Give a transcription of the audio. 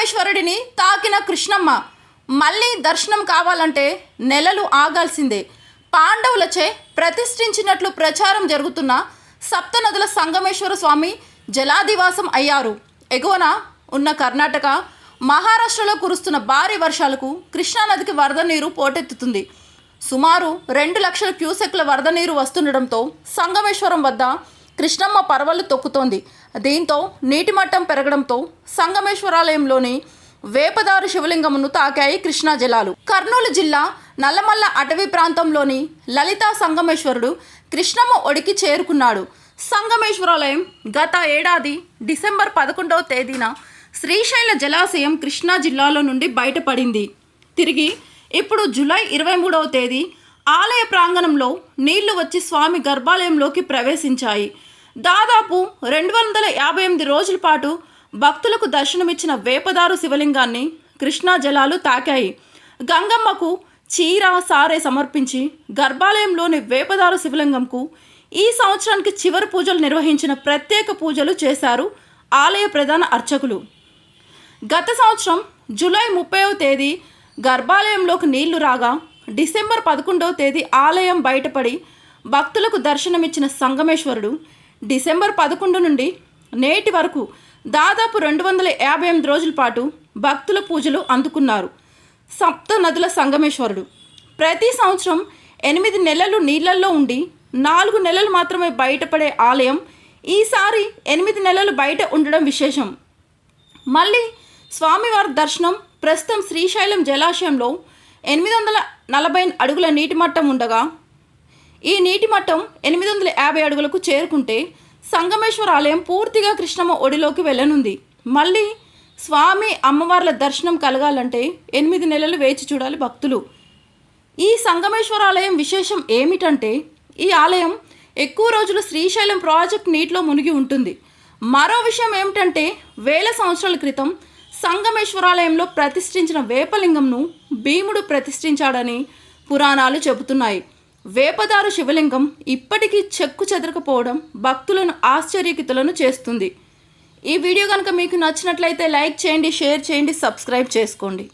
పరమేశ్వరుడిని తాకిన కృష్ణమ్మ మళ్ళీ దర్శనం కావాలంటే నెలలు ఆగాల్సిందే. పాండవులచే ప్రతిష్ఠించినట్లు ప్రచారం జరుగుతున్న సప్తనదుల సంగమేశ్వర స్వామి జలాదివాసం అయ్యారు. ఎగువన ఉన్న కర్ణాటక మహారాష్ట్రలో కురుస్తున్న భారీ వర్షాలకు కృష్ణానదికి వరద నీరు పోటెత్తుతుంది. సుమారు రెండు లక్షల క్యూసెక్ల వరద నీరు వస్తుండటంతో సంగమేశ్వరం వద్ద కృష్ణమ్మ పర్వలు తొక్కుతోంది. దీంతో నీటి మట్టం పెరగడంతో సంగమేశ్వరాలయంలోని వేపదారు శివలింగమును తాకాయి కృష్ణా జలాలు. కర్నూలు జిల్లా నల్లమల్ల అటవీ ప్రాంతంలోని లలితా సంగమేశ్వరుడు కృష్ణమ్మ ఒడికి చేరుకున్నాడు. సంగమేశ్వరాలయం గత ఏడాది డిసెంబర్ పదకొండవ తేదీన శ్రీశైల జలాశయం కృష్ణా జిల్లాలో నుండి బయటపడింది. తిరిగి ఇప్పుడు జూలై ఇరవై మూడవ తేదీ ఆలయ ప్రాంగణంలో నీళ్ళు వచ్చి స్వామి గర్భాలయంలోకి ప్రవేశించాయి. దాదాపు రెండు వందల యాభై ఎనిమిది రోజుల పాటు భక్తులకు దర్శనమిచ్చిన వేపదారు శివలింగాన్ని కృష్ణా జలాలు తాకాయి. గంగమ్మకు చీర సారే సమర్పించి గర్భాలయంలోని వేపదారు శివలింగంకు ఈ సంవత్సరానికి చివరి పూజలు నిర్వహించిన ప్రత్యేక పూజలు చేశారు ఆలయ ప్రధాన అర్చకులు. గత సంవత్సరం జూలై ముప్పైవ తేదీ గర్భాలయంలోకి నీళ్ళు రాగా డిసెంబర్ పదకొండవ తేదీ ఆలయం బయటపడి భక్తులకు దర్శనమిచ్చిన సంగమేశ్వరుడు డిసెంబర్ పదకొండు నుండి నేటి వరకు దాదాపు రెండు వందల యాభై ఎనిమిది రోజుల పాటు భక్తుల పూజలు అందుకున్నారు. సప్త నదుల సంగమేశ్వరుడు. ప్రతి సంవత్సరం ఎనిమిది నెలలు నీళ్ళల్లో ఉండి నాలుగు నెలలు మాత్రమే బయటపడే ఆలయం ఈసారి ఎనిమిది నెలలు బయట ఉండడం విశేషం. మళ్ళీ స్వామివారి దర్శనం ప్రస్తుతం శ్రీశైలం జలాశయంలో ఎనిమిది వందల నలభై అడుగుల నీటి మట్టం ఉండగా ఈ నీటి మట్టం ఎనిమిది వందల యాభై అడుగులకు చేరుకుంటే సంగమేశ్వర ఆలయం పూర్తిగా కృష్ణమ్మ ఒడిలోకి వెళ్ళనుంది. మళ్ళీ స్వామి అమ్మవార్ల దర్శనం కలగాలంటే ఎనిమిది నెలలు వేచి చూడాలి భక్తులు. ఈ సంగమేశ్వర ఆలయం విశేషం ఏమిటంటే ఈ ఆలయం ఎక్కువ రోజులు శ్రీశైలం ప్రాజెక్ట్ నీటిలో మునిగి ఉంటుంది. మరో విషయం ఏమిటంటే వేల సంవత్సరాల క్రితం సంగమేశ్వరాలయంలో ప్రతిష్ఠించిన వేపలింగంను భీముడు ప్రతిష్ఠించాడని పురాణాలు చెబుతున్నాయి. వేపదారు శివలింగం ఇప్పటికీ చెక్కు చెదరకపోవడం భక్తులను ఆశ్చర్యకితులను చేస్తుంది. ఈ వీడియో కనుక మీకు నచ్చినట్లయితే లైక్ చేయండి షేర్ చేయండి సబ్స్క్రైబ్ చేసుకోండి.